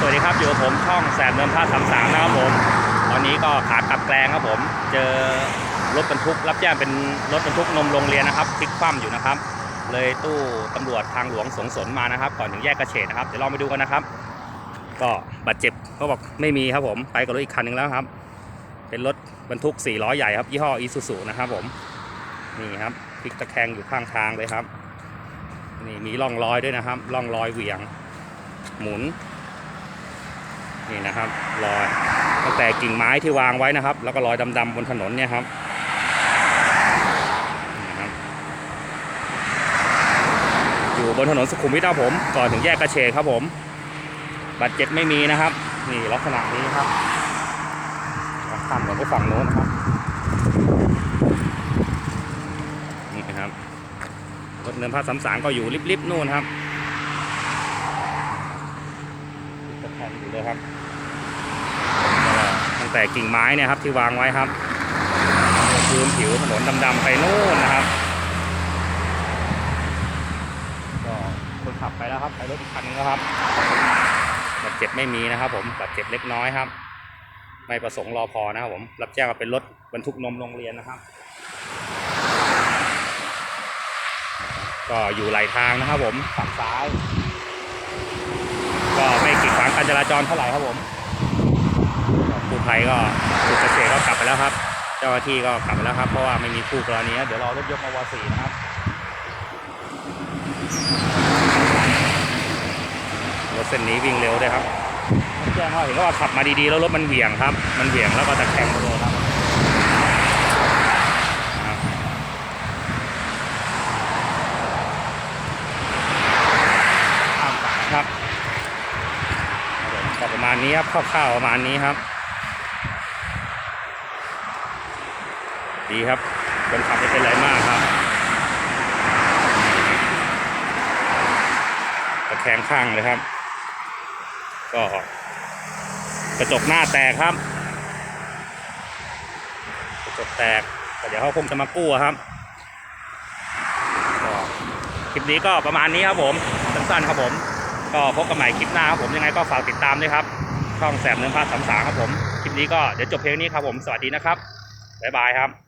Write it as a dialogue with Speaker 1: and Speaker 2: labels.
Speaker 1: สวัสดีครับอยู่กับผมช่องแสบเนินพระสามสามนะครับผม ตอนนี้ก็ขากลับแกลงครับผม เจอรถบรรทุกรับแจ้งเป็นรถบรรทุกนมโรงเรียนนะครับพลิกคว่ำอยู่นะครับ เลยตู้ตำรวจทางหลวงสงสนมานะครับ ก่อนถึงแยกกระเฉดนะครับเดี๋ยวลองไปดูกันนะครับ ก็บาดเจ็บเขาบอกไม่มีครับผมไปกับรถอีกคันหนึ่งแล้วครับ เป็นรถบรรทุก4ล้อใหญ่ครับยี่ห้ออีซูซูนะครับผมนี่ครับพลิกตะแคงอยู่ข้างทางเลยครับนี่มีร่องรอยด้วยนะครับร่องรอยเหวี่ยง หมุน นี่นะครับรอยตั้งแต่กิ่งไม้ที่วางไว้นะครับ แล้วก็รอยดำๆบนถนนเนี่ยครับนี่ครับอยู่บนถนนสุขุมวิทครับผม ก่อนถึงแยกกระเฉดครับผมบาดเจ็บไม่มีนะครับ นี่ลักษณะนี้ครับข้ามถนนไปฝั่งโน้นนะครับนี่นะครับรถเนินพระสามสางก็อยู่ริบๆนู่นครับตะแคงอยู่เลยครับ แต่กิ่งไม้เนี่ยครับที่วางไว้ครับพื้นผิวถนนดำๆไปนู่นนะครับก็คนขับไปแล้วครับไปรถอีกคันนึงแล้วครับบาดเจ็บไม่มีนะครับ ผมบาดเจ็บเล็กน้อยครับ ไม่ประสงค์รอพอนะครับผมรับแจ้งว่าเป็นรถบรรทุกนมโรงเรียนนะครับ ก็อยู่ไหลทางนะครับ ผมฝั่งซ้าย ก็ไม่กีดขวางการจราจรเท่าไหร่ครับผม ภัยก็จุดเกษตรก็กลับไปแล้วครับ เจ้าหน้าที่ก็กลับไปแล้วครับเพราะว่าไม่มีคู่กรณีเดี๋ยวรอรถยกมาวสีนะครับรถเส้นนี้วิ่งเร็วด้วยครับแจ้งว่าเห็นว่าขับมาดีๆแล้วรถมันเหวี่ยงครับ มันเหวี่ยงแล้วก็ตะแคงไปเลยครับครับข้ามฝั่งครับก็ประมาณนี้ครับคร่าวๆประมาณนี้ครับ ดีครับคนขับไม่เป็นไรมากครับตะแคงข้างเลยครับ ก็กระจกหน้าแตกครับ กระจกแตกแต่เดี๋ยวเขาคงจะมากู้ครับก็คลิปนี้ก็ประมาณนี้ครับผมสั้นๆครับผม ก็พบกันใหม่คลิปหน้าครับผมยังไงก็ฝากติดตามด้วยครับ ช่องแสบเนื้อผ้าสามสาครับผม คลิปนี้ก็เดี๋ยวจบเพลงนี้ครับผม สวัสดีนะครับ บ๊ายบายครับ